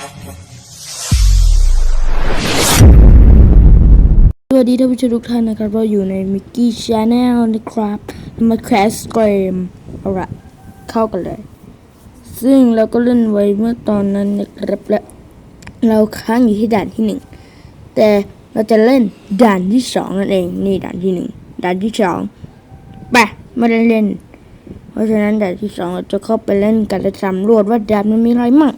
สวัสดีท่านผู้ชมทุกท่านนะครับเราอยู่ในมิกกี้ชาแนลนะครับมาแคสเกมเอาละเข้ากันเลย ซึ่งเราก็เล่นไว้เมื่อตอนนั้นนะครับและเราค้างอยู่ที่ด่านที่หนึ่งแต่เราจะเล่นด่านที่สองนั่นเองนี่ด่านที่หนึ่งด่านที่สองไปไม่ได้เล่น เพราะฉะนั้นด่านที่สองเราจะเข้าไปเล่นกันและสำรวจว่าด่านมันมีอะไรมั่ง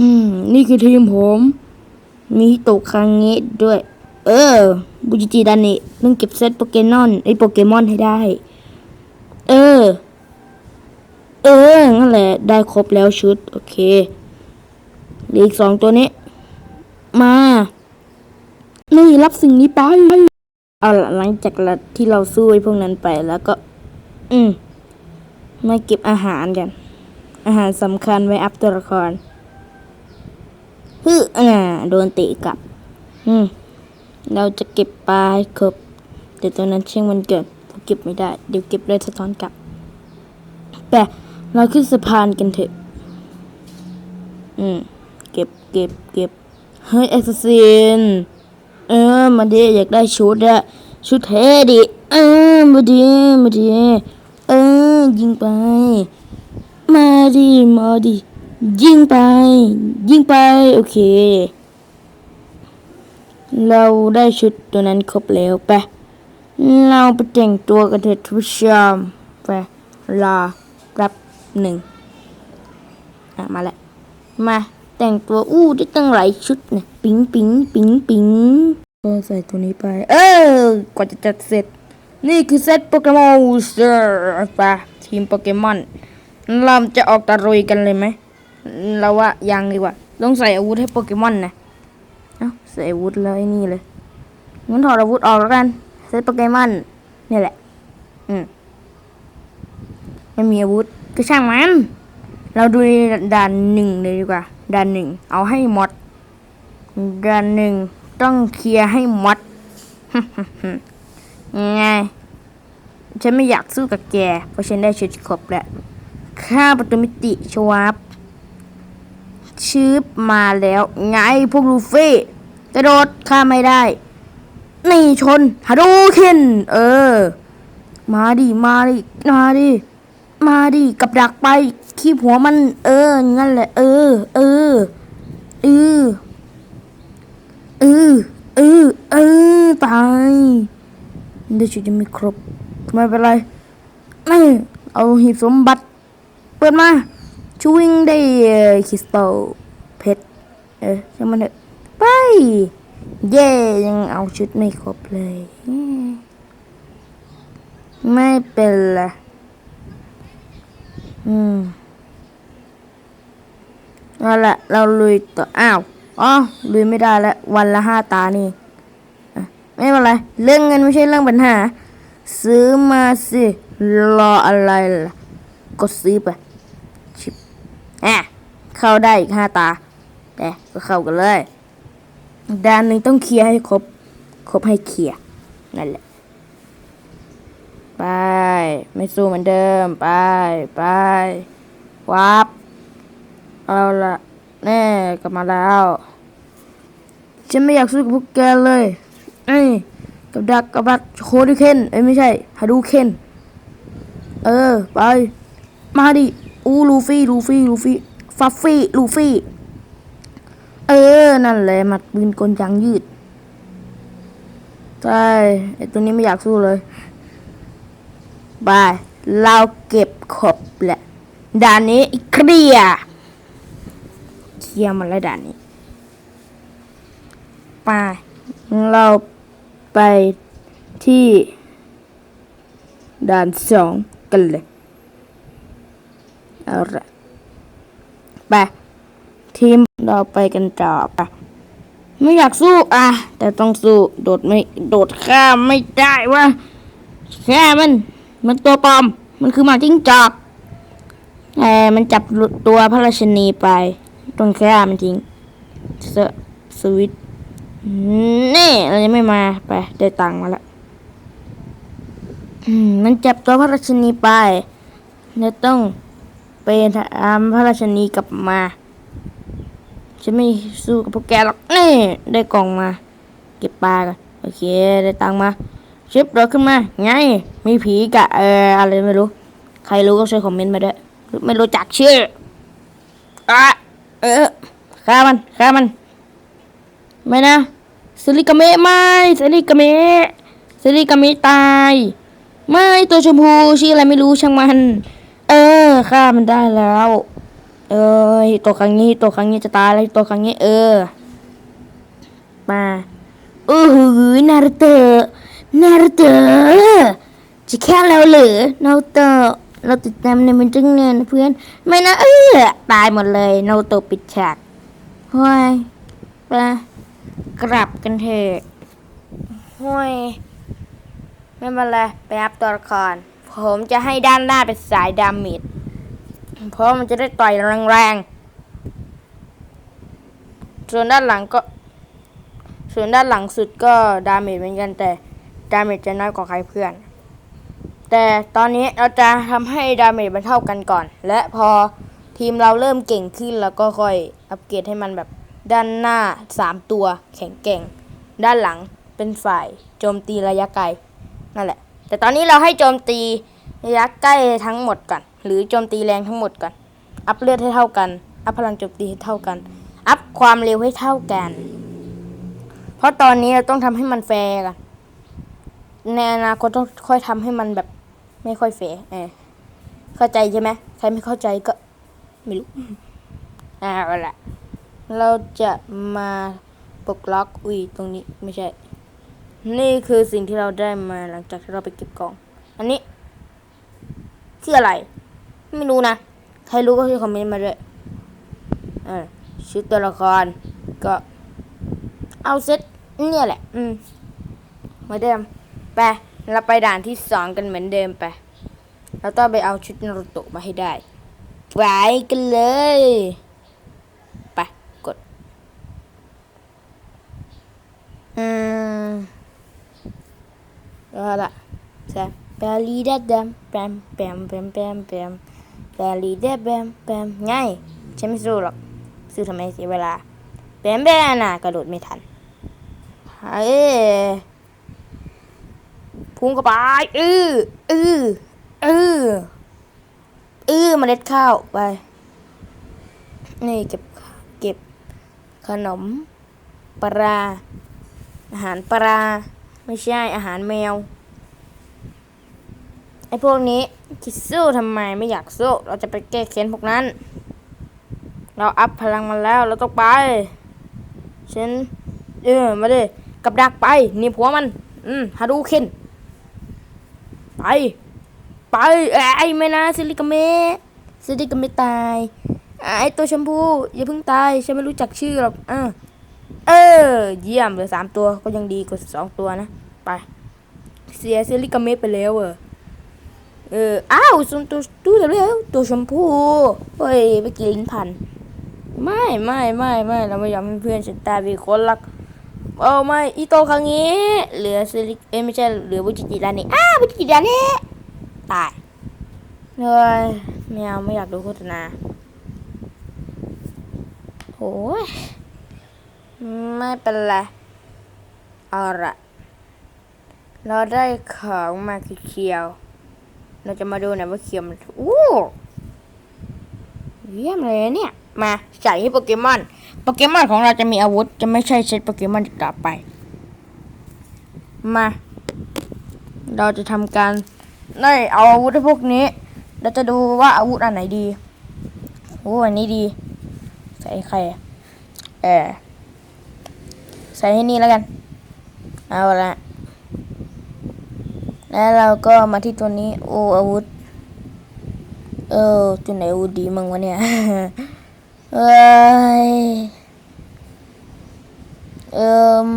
อืม นี่คือทีมผม มีตกครั้งนี้ด้วย เออบุจิจิดานิต้องเก็บเซตโปเกมอนไอโปเกมอนให้ได้ เออ เออ นั่นแหละ ได้ครบแล้วชุด โอเคเหลืออีกสองตัวนี้ มา นี่รับสิ่งนี้ไป เอาละหลังจากที่เราสู้ไอ้พวกนั้นไปแล้วก็ อืม มาเก็บอาหารกัน อาหารสำคัญไว้อัพตัวละคร ฮึอ่าโดนเตะกลับ อืม เราจะเก็บปลาให้ครบแต่ตอนนั้นเช่างมันเกิดผมเก็บไม่ได้ เดี๋ยวเก็บเลยสะท้อนกลับแต่เราขึ้นสะพานกันเถอะ อืม เก็บเก็บเก็บ เฮ้ยแอสซินเออ มาดิอยากได้ชุดอะชุดเท่ดิเออ มาดิมาดิเออ ยิงไป มาดิมาดิ ยิงไป ยิงไป โอเค เราได้ชุดตัวนั้นครบแล้วไป เราไปแต่งตัวกันเถอะทุกชมไปรอแป๊บหนึ่งอะ มาแล้วมาแต่งตัวอู้ได้ตั้งหลายชุดเนี่ยปิ๊งปิ๊งปิ๊งปิ๊งก็ใส่ตัวนี้ไป เออกว่าจะจัดเสร็จ นี่คือเซตโปเกมอนเซอร์ไปทีมโปเกมอนเราจะออกตะรุยกันเลยไหม เราว่ายังดีกว่าต้องใส่อาวุธให้โปเกมอนนะเอ้าใส่อาวุธแล้วไอ้นี่เลยงั้นถอดอาวุธออกแล้วกันเซตโปเกมอนนี่แหละ อืมไม่มีอาวุธก็ช่างมัน เราดูด่านหนึ่งเลยดีกว่าด่านหนึ่งเอาให้หมดด่านหนึ่งต้องเคลียร์ให้หมดไงฉันไม่อยากสู้กับแก เพราะฉันได้ชุดครบแล้ว ค่าประตูมิติชวับ ชืบมาแล้ว ไงพวกลูฟี่กระโดดข้ามไม่ได้ นี่ชนฮาโดเคนเออ มาดิมาดิมาดิมาดิกับดักไปขี้หัวมัน เอองั้นแหละ เออ เออเออเออเออเออตายเดี๋ยวชุดจะไม่ครบไม่เป็นไรนี่เอาหีบสมบัติ เปิดมา ช่วยงได้คริสตัลเพชรเออช่างมันเถอะไป เย่ยังเอาชุดไม่ครบเลย ไม่เป็นไรอืมเอาละเราลุยต่อ อ้าวอ๋อลุยไม่ได้แล้ว วันละห้าตานี่ไม่เป็นไร เรื่องเงินไม่ใช่เรื่องปัญหา ซื้อมาสิ รออะไรล่ะ ก็ซื้อไป อะเข้าได้อีกห้าตา แต่ก็เข้ากันเลยด้านหนึ่งต้องเคลียร์ให้ครบ ครบให้เคลียร์นั่นแหละ ไป ไม่สู้เหมือนเดิม ไป ไปวับเอาละแน่กลับมาแล้ว ฉันไม่อยากสู้กับพวกแกเลยไอ้ยกับดักกับดักโคดิเคนเอ้ยไม่ใช่ฮาดูเคน เออ ไป มาดิ อูลูฟี่ลูฟี่ลูฟี่ฟัฟฟี่ลูฟี่ เออ นั่นแหละหมัดปืนกลยางยืด ใช่ไอตัวนี้ไม่อยากสู้เลยบายเราเก็บครบแหละด่านนี้เคลียร์เคลียร์มันแล้วด่านนี้ไปเราไปที่ด่านสองกันเลย เอาละไปทีมเราไปกันต่อไปไม่อยากสู้อะ แต่ต้องสู้โดดไม่โดดข้ามไม่ได้วะแค่มันมันตัวปลอม มันคือหมาจิ้งจอกแอบมันจับตัวพระราชนีไปต้องแค่มันจริงเสสวิตนี่เราจะไม่มาไปได้ตังค์มาล้วอืมมันจับตัวพระราชนีไปเราต้อง ไปนตามพระราชนีกลับมา ฉันไม่สู้กับพวกแกหรอกนี่ได้กล่องมา เก็บปลากันโอเคได้ตังมา ชิปเราขึ้นมา ไง มีผีกะเอออะไรไม่รู้ ใครรู้ก็ช่วยคอมเมนต์มาด้วย ไม่รู้จักชื่ออะเออฆ่ามันฆ่ามัน ไม่นะสลิกาเมะไม่สลิกาเมะสลิกาเมะตาย ไม่ตัวชมพูชื่ออะไรไม่รู้ช่างมัน ออฆ่ามันได้แล้ว เออตัวครั้งนี้ตัวครั้งนี้จะตายแล้วตัวครั้งนี้ เออ มาโอ้โหนารุโตะนารุโตะจะแค่แล้วเหรือนารุโตะเราติดตามในมันจึงเงินเพื่อน ไม่นะเออตายหมดเลยนารุโตะปิดฉากห้วยไปกลับกันเถอะห้วยไม่เป็นไรไปอัพตัวละคร ผมจะให้ด้านหน้าเป็นสายดามิด เพราะมันจะได้ต่อยแรงๆ ส่วนด้านหลังก็ ส่วนด้านหลังสุดก็ดาเมจเหมือนกันแต่ดาเมจจะน้อยกว่าใครเพื่อน แต่ตอนนี้เราจะทำให้ดาเมจมันเท่ากันก่อน และพอทีมเราเริ่มเก่งขึ้นแล้วก็ค่อยอัปเกรดให้มันแบบด้านหน้า 3 ตัวแข็งแกร่ง ด้านหลังเป็นฝ่ายโจมตีระยะไกลนั่นแหละ แต่ตอนนี้เราให้โจมตีระยะใกล้ทั้งหมดก่อน หรือโจมตีแรงทั้งหมดก่อนอัพเลือดให้เท่ากัน อัพพลังโจมตีให้เท่ากัน อัพความเร็วให้เท่ากัน เพราะตอนนี้เราต้องทำให้มันแฟร์กัน ในอนาคตต้องค่อยทำให้มันแบบไม่ค่อยแฟร์เออเข้าใจใช่ไหมใครไม่เข้าใจก็ไม่รู้อ่าเอาละเราจะมาปลดล็อกอุ้ยตรงนี้ไม่ใช่ นี่คือสิ่งที่เราได้มาหลังจากที่เราไปเก็บกล่อง อันนี้ชื่ออะไร ไม่รู้นะ ใครรู้ก็ช่วยคอมเมนต์มาด้วยเออชุดตัวละคร ก็เอาเซตเนี่ยแหละ อืมเหมือนเดิม ไป เราไปด่านที่สองกันเหมือนเดิมไป เราต้องไปเอาชุดนารุโตะมาให้ได้ ไปกันเลย ไป กด อืมเอาละใช่แปลีดาดมแปมแปมแปม แปลีดแปมแปมง่ายฉันไม่สู้หรอกสู้ทำไมเสียเวลาแปมแปมน่ะกระโดดไม่ทันเฮ้พุ่งเข้าไปอืออืออืออือเมล็ดข้าวไป นี่เก็บเก็บขนมปลาอาหารปลาไม่ใช่อาหารแมว ไอ้พวกนี้คิดสู้ทำไมไม่อยากสู้ เราจะไปแก้แค้นพวกนั้น เราอัพพลังมันแล้วเราต้องไป ฉัน เออมาดิกับดักไปหนี่ผัวมัน อืมฮาดูเคนไป ไปเอ้ยไอ้ไม่นะซิลิกาเมซิลิกาเมตายไอ้ตัวชมพูอย่าเพิ่งตายฉันไม่รู้จักชื่อหรอกอ่าเออ เยี่ยมเหลือสามตัวก็ยังดีกว่าสองตัวนะ ไป เสียซิลิกาเมไปแล้วเออ เออ อ้าวส่วนตัวตัวเร็วตัวชมพูเฮ้ยไปกินลิ้นพัน ไม่ไม่ไม่ไม่เราไม่ยอมให้เพื่อนฉันตายเป็นคนรัก เอาไม่อีโตครั้งนี้ เหลือซิลิเอ้ยไม่ใช่เหลือบุจิจิดานี่อ้าบุจิจิดานี่ตายเลยไม่เอาไม่อยากดูโฆษณาโอ้ยไม่เป็นไรเอาละเราได้ของมาคือเขียว เราจะมาดูหน่อยว่าเขียมันอู้เยี่ยมเลยเนี่ย มาใส่ให้โปเกมอน โปเกมอนของเราจะมีอาวุธ จะไม่ใช่เซตโปเกมอนกต่อไป มา เราจะทำการได้เอาอาวุธให้พวกนี้ เราจะดูว่าอาวุธอันไหนดีโอ้อันนี้ดี ใส่ใครเออใส่ให้นี่แล้วกัน เอาละ แล้วเราก็มาที่ตัวนี้โออาวุธ เออจุดไหนอูดีมึงวะเนี่ยเอ้ยเอิม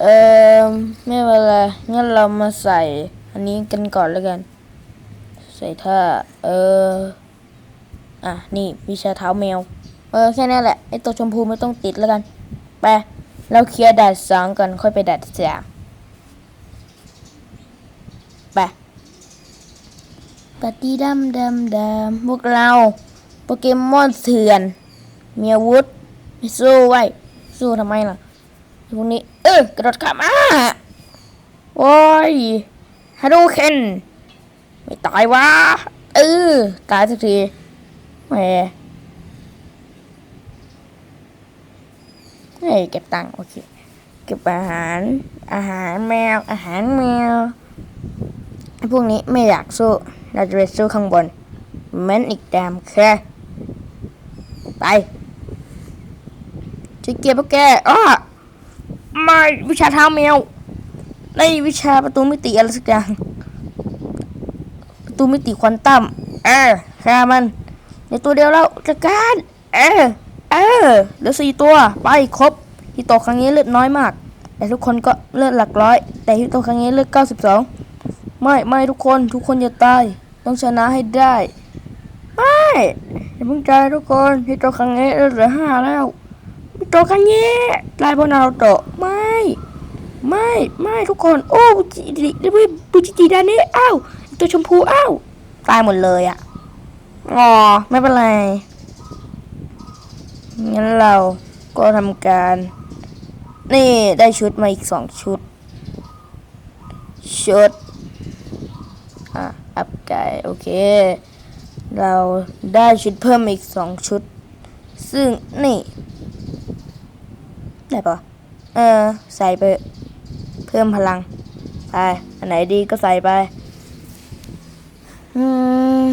เอิมไม่เป็นไรงั้นเรามาใส่ อันนี้กันก่อนแล้วกัน ใส่ท่า เออ อะ นี่วิชาเท้าแมว เออ แค่นั้นแหละ ไอตัวชมพูไม่ต้องติดแล้วกัน ไป เราเคลียร์ดัดสองก่อนค่อยไปดัดสามไปปฏิดำดำดำพวกเรา โปเกมอนเถื่อน มีอาวุธไม่สู้ไว้ สู้ทำไมล่ะพวกนี้ เออกระโดดข้ามอะโอ้ยฮัลโหลเคนไม่ตายวะเออตายสักทีแหม ฮ้ยเก็บตังค์โอเค เก็บอาหาร อาหารแมว อาหารแมว พวกนี้ไม่อยากสู้ เราจะไปสู้ข้างบนเม้นอีกแดมแค่ไปจะเก็บพวกแกอ้อไม่วิชาเท้าแมวในวิชาประตูมิติอะไรสักอย่าง ประตูมิติควอนตัมเออฆ่ามันในตัวเดียวแล้วจัดการเออ เออเหลือสี่ตัว ไปครบฮิโตะครั้งนี้เลือดน้อยมาก แต่ทุกคนก็เลือดหลักร้อย แต่ฮิโตะครั้งนี้เลือดเก้าสิบสองไม่ไม่ทุกคนทุกคนอย่าตาย ต้องชนะให้ได้ไม่อย่าเพิ่งใจทุกคนฮิโตะครั้งนี้เลือดเหลือห้าแล้วฮิโตะครั้งนี้ตายเพราะนารูโตะไม่ไม่ไม่ทุกคน โอ้บุจิดิบุจิจิดานี่อ้าวตัวชมพูอ้าวตายหมดเลยอะ่ะอ๋อไม่เป็นไร งั้นเราก็ทำการ นี่ได้ชุดมาอีกสองชุด ชุด อะ อัพไก่โอเค เราได้ชุดเพิ่มมาอีกสองชุด ซึ่งนี่ได้ปะเออ ใส่ไป เพิ่มพลัง ไป อันไหนดีก็ใส่ไป อืม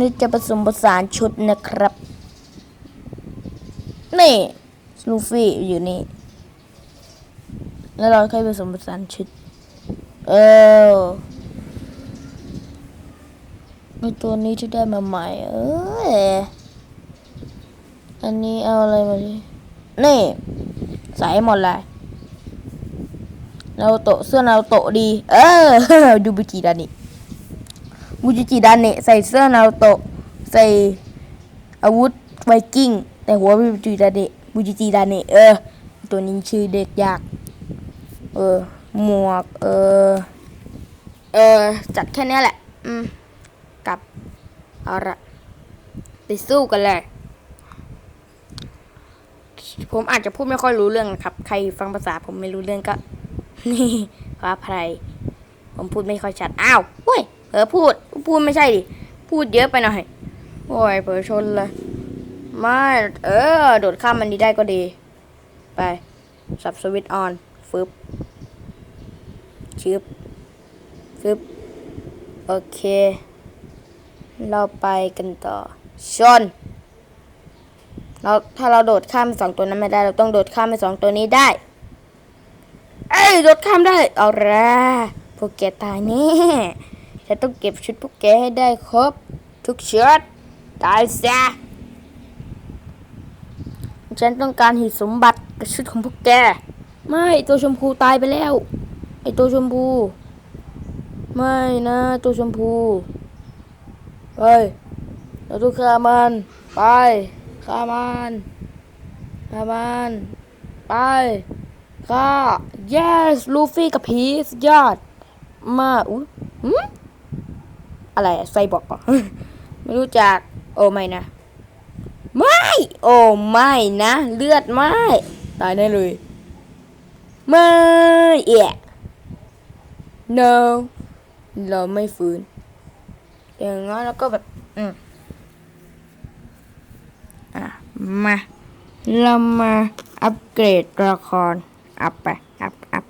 นี่จะผสมผสานชุดนะครับ นี่ลูฟี่อยู่นี่ แล้วเราค่อยผสมผสานชุด เออมีตัวนี้ที่ได้มาใหม่ เอออันนี้เอาอะไรมาดินี่ ใส่หมดเลยนารูโตะเสื้อนารูโตะดี เออ ดูบุจิดานิบุจิดานิใส่เสื้อนารูโตะ ใส่อาวุธไวกิ้ง แต่หัวเป็นบุจิดานิบุจิจิดาเนเออ ตัวนี้ชื่อเด็กยาก เออ หมวก เออ เออ จัดแค่นี้แหละ อืมกับเอาละไปสู้กันเลย ผมอาจจะพูดไม่ค่อยรู้เรื่องนะครับ ใครฟังภาษาผมไม่รู้เรื่องก็ นี่ขออภัยผมพูดไม่ค่อยชัด อ้าวเฮ้ยเผลอพูด พูดไม่ใช่ดิ พูดเยอะไปหน่อย โอ้ยเผลอชนเลย ไม่เออ โดดข้ามมันนี้ได้ก็ดี ไป สับสวิตช์ออน ฟึบชึบฟึบ โอเค เราไปกันต่อ ชน เราถ้าเราโดดข้ามสองตัวนั้นไม่ได้ เราต้องโดดข้ามไปสองตัวนี้ได้ เอ้ย โดดข้ามได้ เอาละพวกแกตายแน่ฉันต้องเก็บชุดพวกแกให้ได้ครบ ทุกชุดตายซะ ฉันต้องการหินสมบัติกับชุดของพวกแก ไม่ตัวชมพูตายไปแล้ว ไอตัวชมพู ไม่นะตัวชมพูไปเราต้องฆ่ามันไปฆ่ามันฆ่ามันไปฆ่า yes ลูฟี่กับพีสยอด มาอุ้ยหืมอะไรไซบอกเหรอไม่รู้จักโอ้ไม่นะ ไม่โอ้ไม่นะ เลือดไม่ตายได้เลยไม่เอะ no เราไม่ฟื้นอย่างงั้นแล้วก็แบบอืมอะมาเรามาอัปเกรดตัวละครอัพไปอัพอัพ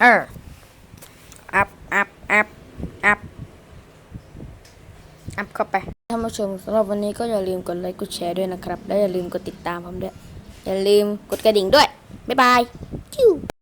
เออ อัพ อัพ อัพ อัพ อัพเข้า ไปท่านผู้ชมสำหรับวันนี้ก็อย่าลืมกดไลค์กดแชร์ด้วยนะครับ และอย่าลืมกดติดตามผมด้วย อย่าลืมกดกระดิ่งด้วย บ๊ายบาย จิ้ว